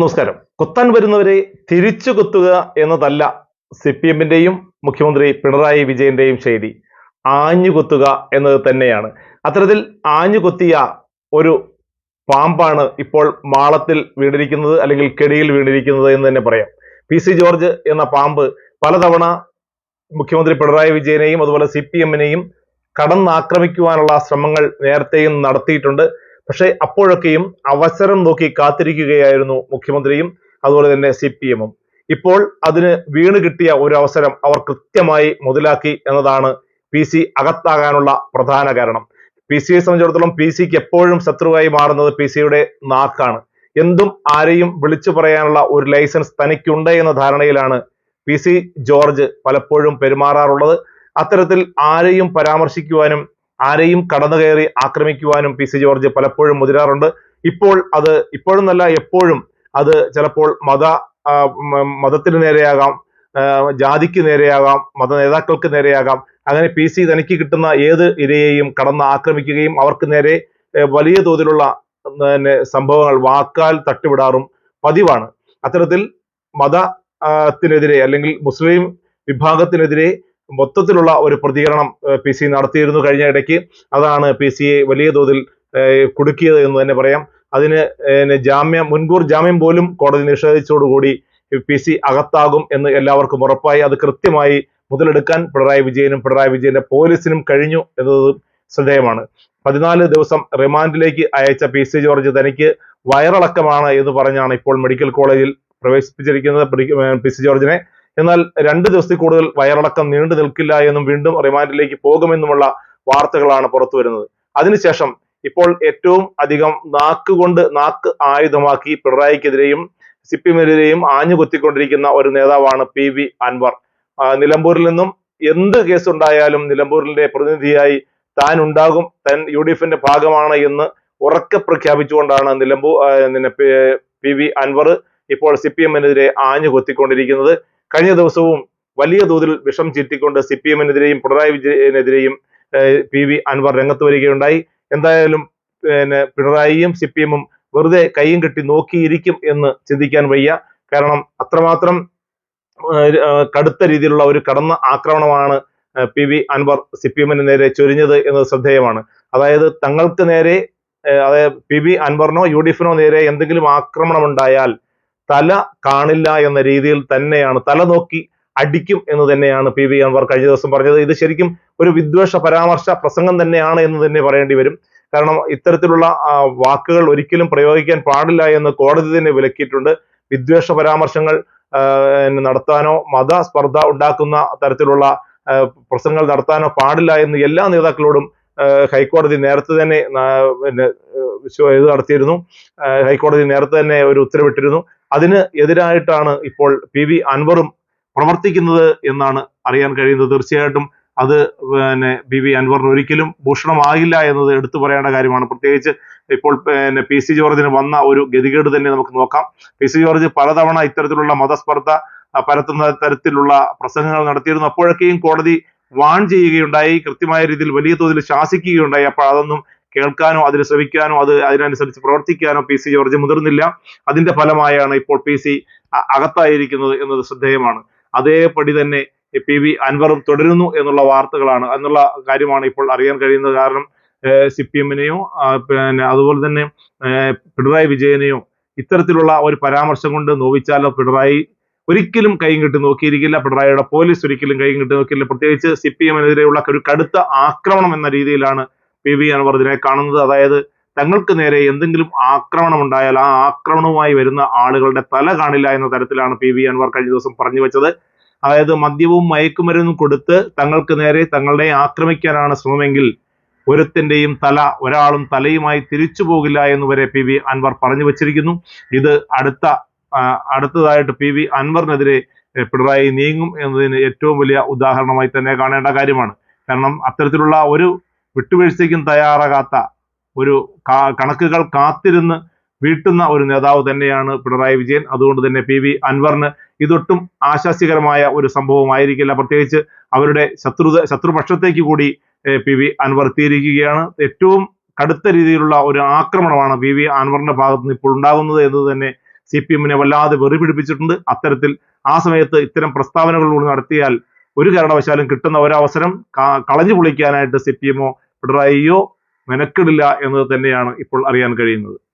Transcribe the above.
നമസ്കാരം. കുത്താൻ വരുന്നവരെ തിരിച്ചു കുത്തുക എന്നതല്ല സി പി എമ്മിന്റെയും മുഖ്യമന്ത്രി പിണറായി വിജയന്റെയും ശൈലി. ആഞ്ഞു കുത്തുക എന്നത് തന്നെയാണ്. അത്തരത്തിൽ ആഞ്ഞു കുത്തിയ ഒരു പാമ്പാണ് ഇപ്പോൾ മാളത്തിൽ വീണിരിക്കുന്നത് അല്ലെങ്കിൽ കെടിയിൽ വീണിരിക്കുന്നത് എന്ന് തന്നെ പറയാം. പി സി ജോർജ് എന്ന പാമ്പ് പലതവണ മുഖ്യമന്ത്രി പിണറായി വിജയനെയും അതുപോലെ സി പി എമ്മിനെയും കടന്നാക്രമിക്കുവാനുള്ള ശ്രമങ്ങൾ നേരത്തെയും നടത്തിയിട്ടുണ്ട്. പക്ഷേ അപ്പോഴൊക്കെയും അവസരം നോക്കി കാത്തിരിക്കുകയായിരുന്നു മുഖ്യമന്ത്രിയും അതുപോലെ തന്നെ സി പി എമ്മും. ഇപ്പോൾ അതിന് വീണ് കിട്ടിയ ഒരു അവസരം അവർ കൃത്യമായി മുതലാക്കി എന്നതാണ് പി സി അകത്താകാനുള്ള പ്രധാന കാരണം. പി സിയെ സംബന്ധിച്ചിടത്തോളം പി സിക്ക് എപ്പോഴും ശത്രുവായി മാറുന്നത് പി സിയുടെ നാക്കാണ്. എന്തും ആരെയും വിളിച്ചു പറയാനുള്ള ഒരു ലൈസൻസ് തനിക്കുണ്ട് എന്ന ധാരണയിലാണ് പി സി ജോർജ് പലപ്പോഴും പെരുമാറാറുള്ളത്. അത്തരത്തിൽ ആരെയും പരാമർശിക്കുവാനും ആരെയും കടന്നു കയറി ആക്രമിക്കുവാനും പി സി ജോർജ് പലപ്പോഴും മുതിരാറുണ്ട്. ഇപ്പോൾ അത് ഇപ്പോഴും നല്ല എപ്പോഴും അത് ചിലപ്പോൾ മത മതത്തിന് നേരെയാകാം ജാതിക്ക് നേരെയാകാം മത നേതാക്കൾക്ക് നേരെയാകാം. അങ്ങനെ പി സി തനിക്ക് കിട്ടുന്ന ഏത് ഇരയെയും കടന്ന് ആക്രമിക്കുകയും അവർക്ക് നേരെ വലിയ തോതിലുള്ള സംഭവങ്ങൾ വാക്കാൽ തട്ടിവിടാറും പതിവാണ്. അത്തരത്തിൽ മതത്തിനെതിരെ അല്ലെങ്കിൽ മുസ്ലിം വിഭാഗത്തിനെതിരെ മൊത്തത്തിലുള്ള ഒരു പ്രതികരണം പി സി നടത്തിയിരുന്നു കഴിഞ്ഞ ഇടയ്ക്ക്. അതാണ് പി സിയെ വലിയ തോതിൽ കുടുക്കിയത് എന്ന് തന്നെ പറയാം. അതിന് ജാമ്യം മുൻകൂർ ജാമ്യം പോലും കോടതി നിഷേധിച്ചതോടുകൂടി പി സി അകത്താകും എന്ന് എല്ലാവർക്കും ഉറപ്പായി. അത് കൃത്യമായി മുതലെടുക്കാൻ പിണറായി വിജയനും പിണറായി വിജയന്റെ പോലീസിനും കഴിഞ്ഞു എന്നത് ശ്രദ്ധേയമാണ്. പതിനാല് ദിവസം റിമാൻഡിലേക്ക് അയച്ച പി സി ജോർജ് തനിക്ക് വയറിളക്കമാണ് എന്ന് പറഞ്ഞാണ് ഇപ്പോൾ മെഡിക്കൽ കോളേജിൽ പ്രവേശിപ്പിച്ചിരിക്കുന്നത്. പി സി ജോർജിനെ. എന്നാൽ രണ്ട് ദിവസത്തിൽ കൂടുതൽ വയറടക്കം നീണ്ടു നിൽക്കില്ല എന്നും വീണ്ടും റിമാൻഡിലേക്ക് പോകുമെന്നുമുള്ള വാർത്തകളാണ് പുറത്തു വരുന്നത്. അതിനുശേഷം ഇപ്പോൾ ഏറ്റവും അധികം നാക്ക് കൊണ്ട് നാക്ക് ആയുധമാക്കി പിണറായിക്കെതിരെയും സി പി ആഞ്ഞു ആഞ്ഞുകുത്തിക്കൊണ്ടിരിക്കുന്ന ഒരു നേതാവാണ് പി വി അൻവർ. നിലമ്പൂരിൽ നിന്നും എന്ത് കേസ് ഉണ്ടായാലും നിലമ്പൂരിന്റെ പ്രതിനിധിയായി താൻ ഉണ്ടാകും താൻ യു ഡി എഫിന്റെ ഭാഗമാണ് എന്ന് ഉറക്കെ പ്രഖ്യാപിച്ചുകൊണ്ടാണ് നിലമ്പൂർ പി വി അൻവർ ഇപ്പോൾ സി പി എമ്മിനെതിരെ ആഞ്ഞു കൊത്തിക്കൊണ്ടിരിക്കുന്നത് കഴിഞ്ഞ ദിവസവും വലിയ തോതിൽ വിഷം ചീറ്റിക്കൊണ്ട് സി പി എമ്മിനെതിരെയും പിണറായി വിജയനെതിരെയും പി വി അൻവർ രംഗത്ത് വരികയുണ്ടായി. എന്തായാലും പിന്നെ പിണറായിയും സി പി എമ്മും വെറുതെ കൈയും കെട്ടി നോക്കിയിരിക്കും എന്ന് ചിന്തിക്കാൻ വയ്യ. കാരണം അത്രമാത്രം കടുത്ത രീതിയിലുള്ള ഒരു കടന്ന ആക്രമണമാണ് P V Anvar C P എമ്മിന് നേരെ ചൊരിഞ്ഞത് എന്നത് ശ്രദ്ധേയമാണ്. അതായത് തങ്ങൾക്ക് നേരെ അതായത് പി വി അൻവറിനോ യു ഡി എഫിനോ നേരെ എന്തെങ്കിലും ആക്രമണം ഉണ്ടായാൽ തല കാണില്ല എന്ന രീതിയിൽ തന്നെയാണ് തല നോക്കി അടിക്കും എന്ന് തന്നെയാണ് പി വി അൻവർ കഴിഞ്ഞ ദിവസം പറഞ്ഞത്. ഇത് ശരിക്കും ഒരു വിദ്വേഷ പരാമർശ പ്രസംഗം തന്നെയാണ് എന്ന് തന്നെ പറയേണ്ടി വരും. കാരണം ഇത്തരത്തിലുള്ള വാക്കുകൾ ഒരിക്കലും പ്രയോഗിക്കാൻ പാടില്ല എന്ന് കോടതി തന്നെ വിലക്കിയിട്ടുണ്ട്. വിദ്വേഷ പരാമർശങ്ങൾ നടത്താനോ മത സ്പർദ്ധ ഉണ്ടാക്കുന്ന തരത്തിലുള്ള പ്രസംഗങ്ങൾ നടത്താനോ പാടില്ല എന്ന് എല്ലാ നേതാക്കളോടും ഹൈക്കോടതി നേരത്തെ തന്നെ ഇത് നടത്തിയിരുന്നു. ഹൈക്കോടതി നേരത്തെ തന്നെ ഒരു ഉത്തരവിട്ടിരുന്നു. അതിന് എതിരായിട്ടാണ് ഇപ്പോൾ പി വി അൻവറും പ്രവർത്തിക്കുന്നത് എന്നാണ് അറിയാൻ കഴിയുന്നത്. തീർച്ചയായിട്ടും അത് പിന്നെ ബി വി അൻവറിന് ഒരിക്കലും ഭൂഷണമാകില്ല എന്നത് എടുത്തു പറയേണ്ട കാര്യമാണ്. പ്രത്യേകിച്ച് ഇപ്പോൾ പിന്നെ പി സി ജോർജിന് വന്ന ഒരു ഗതികേട് തന്നെ നമുക്ക് നോക്കാം. പി സി ജോർജ് പലതവണ ഇത്തരത്തിലുള്ള മതസ്പർദ്ധ പരത്തുന്ന തരത്തിലുള്ള പ്രസംഗങ്ങൾ നടത്തിയിരുന്നു. അപ്പോഴൊക്കെയും കോടതി വാൺ ചെയ്യുകയുണ്ടായി. കൃത്യമായ രീതിയിൽ വലിയ തോതിൽ ശാസിക്കുകയുണ്ടായി. അപ്പോൾ അതൊന്നും കേൾക്കാനോ അതിന് ശ്രമിക്കാനോ അത് അതിനനുസരിച്ച് പ്രവർത്തിക്കാനോ പി സി ജോർജ് മുതിർന്നില്ല. അതിന്റെ ഫലമായാണ് ഇപ്പോൾ പി സി അകത്തായിരിക്കുന്നത് എന്നത് ശ്രദ്ധേയമാണ്. അതേപടി തന്നെ പി വി അൻവറും തുടരുന്നു എന്നുള്ള വാർത്തകളാണ്. എന്നുള്ള കാര്യമാണ് ഇപ്പോൾ അറിയാൻ കഴിയുന്നത്. കാരണം സി പി എമ്മിനെയോ പിന്നെ അതുപോലെ തന്നെ പിണറായി വിജയനെയോ ഇത്തരത്തിലുള്ള ഒരു പരാമർശം കൊണ്ട് നോവിച്ചാലോ പിണറായി ഒരിക്കലും കൈയും കിട്ടി നോക്കിയിരിക്കില്ല. പിണറായിയുടെ പോലീസ് ഒരിക്കലും കൈയും കിട്ടി നോക്കിയില്ല. പ്രത്യേകിച്ച് സി പി എമ്മിനെതിരെയുള്ള ഒരു കടുത്ത ആക്രമണം എന്ന രീതിയിലാണ് പി വി അൻവർ ഇതിനെ കാണുന്നത്. അതായത് തങ്ങൾക്ക് നേരെ എന്തെങ്കിലും ആക്രമണം ഉണ്ടായാൽ ആ ആക്രമണവുമായി വരുന്ന ആളുകളുടെ തല കാണില്ല എന്ന തരത്തിലാണ് പി വി അൻവർ കഴിഞ്ഞ ദിവസം പറഞ്ഞു വെച്ചത്. അതായത് മദ്യവും മയക്കുമരുന്നും കൊടുത്ത് തങ്ങൾക്ക് നേരെ തങ്ങളെ ആക്രമിക്കാനാണ് ശ്രമമെങ്കിൽ ഒരുത്തിന്റെയും തല ഒരാളും തലയുമായി തിരിച്ചു പോകില്ല എന്ന് വരെ പി വി അൻവർ പറഞ്ഞു വച്ചിരിക്കുന്നു. ഇത് അടുത്ത അടുത്തതായിട്ട് പി വി അൻവറിനെതിരെ പിണറായി നീങ്ങും എന്നതിന് ഏറ്റവും വലിയ ഉദാഹരണമായി തന്നെ കാണേണ്ട കാര്യമാണ്. കാരണം അത്തരത്തിലുള്ള ഒരു വിട്ടുവീഴ്ചയ്ക്കും തയ്യാറാകാത്ത ഒരു കണക്കുകൾ കാത്തിരുന്ന് വീട്ടുന്ന ഒരു നേതാവ് തന്നെയാണ് പിണറായി വിജയൻ. അതുകൊണ്ട് തന്നെ പി വി അൻവറിന് ഇതൊട്ടും ആശാസ്യകരമായ ഒരു സംഭവമായിരിക്കില്ല. പ്രത്യേകിച്ച് അവരുടെ ശത്രു ശത്രുപക്ഷത്തേക്ക് കൂടി പി വി അൻവർ എത്തിയിരിക്കുകയാണ്. ഏറ്റവും കടുത്ത രീതിയിലുള്ള ഒരു ആക്രമണമാണ് പി വി അൻവറിന്റെ ഭാഗത്ത് നിന്ന് ഇപ്പോൾ ഉണ്ടാകുന്നത് എന്ന് തന്നെ സി പി എമ്മിനെ വല്ലാതെ വെറി പിടിപ്പിച്ചിട്ടുണ്ട് അത്തരത്തിൽ ആ സമയത്ത് ഇത്തരം പ്രസ്താവനകളിലൂടെ നടത്തിയാൽ ഒരു കാരണവശാലും കിട്ടുന്ന ഒരവസരം കളഞ്ഞു പൊളിക്കാനായിട്ട് സി പി എമ്മോ പിണറായിയോ മെനക്കെടില്ല എന്നത് തന്നെയാണ് ഇപ്പോൾ അറിയാൻ കഴിയുന്നത്.